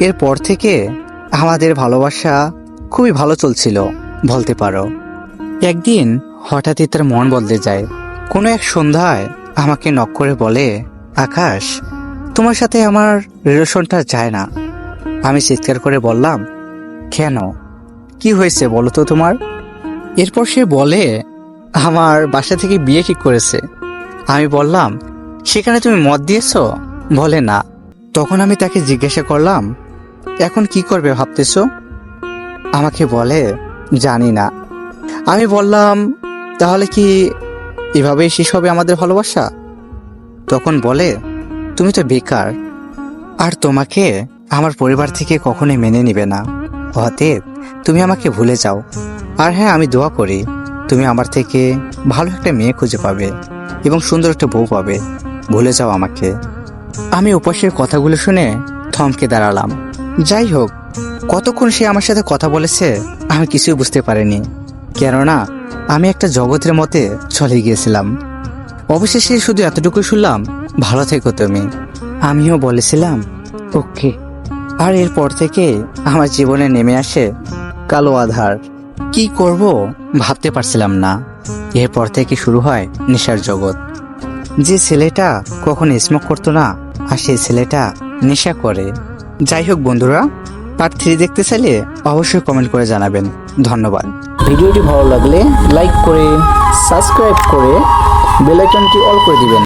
এরপর থেকে আমাদের ভালোবাসা খুবই ভালো চলছিল, বলতে পারো। একদিন হঠাৎই তার মন বদলে যায়। কোনো এক সন্ধ্যায় আমাকে নক করে বলে, আকাশ, তোমার সাথে আমার রিলেশনটা যায় না। আমি চিৎকার করে বললাম, কেন? কি হয়েছে বলো তো তোমার? এরপর সে বলে, আমার বাসা থেকে বিয়ে ঠিক করেছে। আমি বললাম, সেখানে তুমি মত দিয়েছ? বলে, না। তখন আমি তাকে জিজ্ঞাসা করলাম, এখন কি করবে ভাবতেছ? আমাকে বলে, জানি না। আমি বললাম, তাহলে কি এভাবেই শেষ হবে আমাদের ভালোবাসা? তখন বলে, তুমি তো বেকার, আর তোমাকে আমার পরিবার থেকে কখনোই মেনে নিবে না। অতএব তুমি আমাকে ভুলে যাও। আর হ্যাঁ আমি দোয়া করি, তুমি আমার থেকে ভালো একটা মেয়ে খুঁজে পাবে এবং সুন্দর একটা বউ পাবে। ভুলে যাও আমাকে। আমি উপাসের কথাগুলো শুনে থমকে দাঁড়ালাম। যাই হোক, কতক্ষণ সে আমার সাথে কথা বলেছে, আমি কিছুই বুঝতে পারিনি। কেননা, আমি একটা জগতের মতে চলে গিয়েছিলাম। অবশেষে শুধু এতটুকু শুনলাম, ভালো থেকো তুমি। আমিও বলেছিলাম, ওকে। আর এরপর থেকে আমার জীবনে নেমে আসে কালো আধার। কি করব ভাবতে পারছিলাম না। এরপর থেকে শুরু হয় নেশার জগৎ। যে ছেলেটা কখনো স্মোক করতো না আর সেই ছেলেটা নেশা করে। যাই হোক বন্ধুরা পার্ট থ্রি দেখতে চাইলে অবশ্যই কমেন্ট করে জানাবেন। ধন্যবাদ। ভিডিওটি ভালো লাগলে লাইক করে সাবস্ক্রাইব করে বেল আইকনটি অল করে দিবেন।